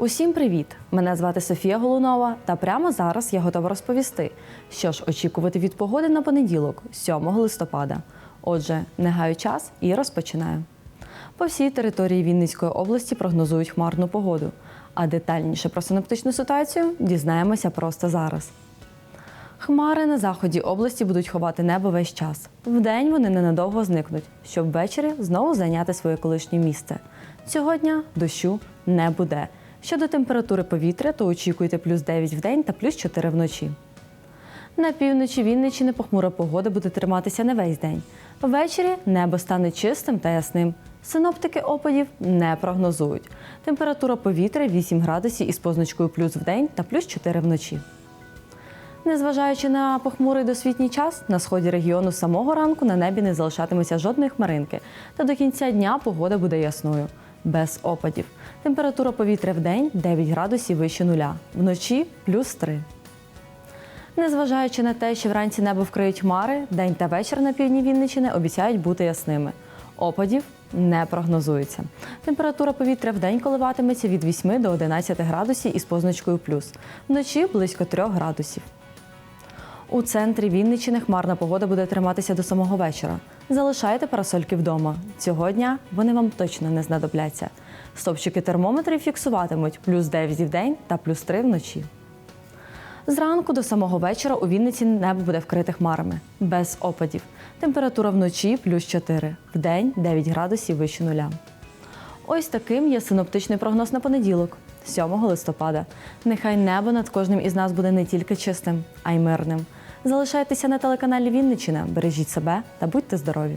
Усім привіт! Мене звати Софія Голунова, та прямо зараз я готова розповісти, що ж очікувати від погоди на понеділок, 7 листопада. Отже, не гаю час і розпочинаю. По всій території Вінницької області прогнозують хмарну погоду. А детальніше про синоптичну ситуацію дізнаємося просто зараз. Хмари на заході області будуть ховати небо весь час. Вдень вони ненадовго зникнуть, щоб ввечері знову зайняти своє колишнє місце. Цього дня дощу не буде. Щодо температури повітря, то очікуйте плюс 9 в день та плюс 4 вночі. На півночі Вінниччини похмура погода буде триматися не весь день. Ввечері небо стане чистим та ясним. Синоптики опадів не прогнозують. Температура повітря 8 градусів із позначкою плюс в день та плюс 4 вночі. Незважаючи на похмурий досвітній час, на сході регіону з самого ранку на небі не залишатиметься жодної хмаринки, та до кінця дня погода буде ясною, без опадів. Температура повітря в день 9 градусів вище нуля, вночі плюс 3. Незважаючи на те, що вранці небо вкриють хмари, день та вечір на півдні Вінниччини обіцяють бути ясними. Опадів не прогнозується. Температура повітря в день коливатиметься від 8 до 11 градусів із позначкою плюс, вночі близько 3 градусів. У центрі Вінниччини хмарна погода буде триматися до самого вечора. Залишайте парасольки вдома. Цього дня вони вам точно не знадобляться. Стопчики термометрів фіксуватимуть плюс 9 в день та плюс 3 вночі. Зранку до самого вечора у Вінниці небо буде вкрите хмарами, без опадів. Температура вночі плюс 4, в день 9 градусів вище нуля. Ось таким є синоптичний прогноз на понеділок, 7 листопада. Нехай небо над кожним із нас буде не тільки чистим, а й мирним. Залишайтеся на телеканалі Вінничина. бережіть себе та будьте здорові!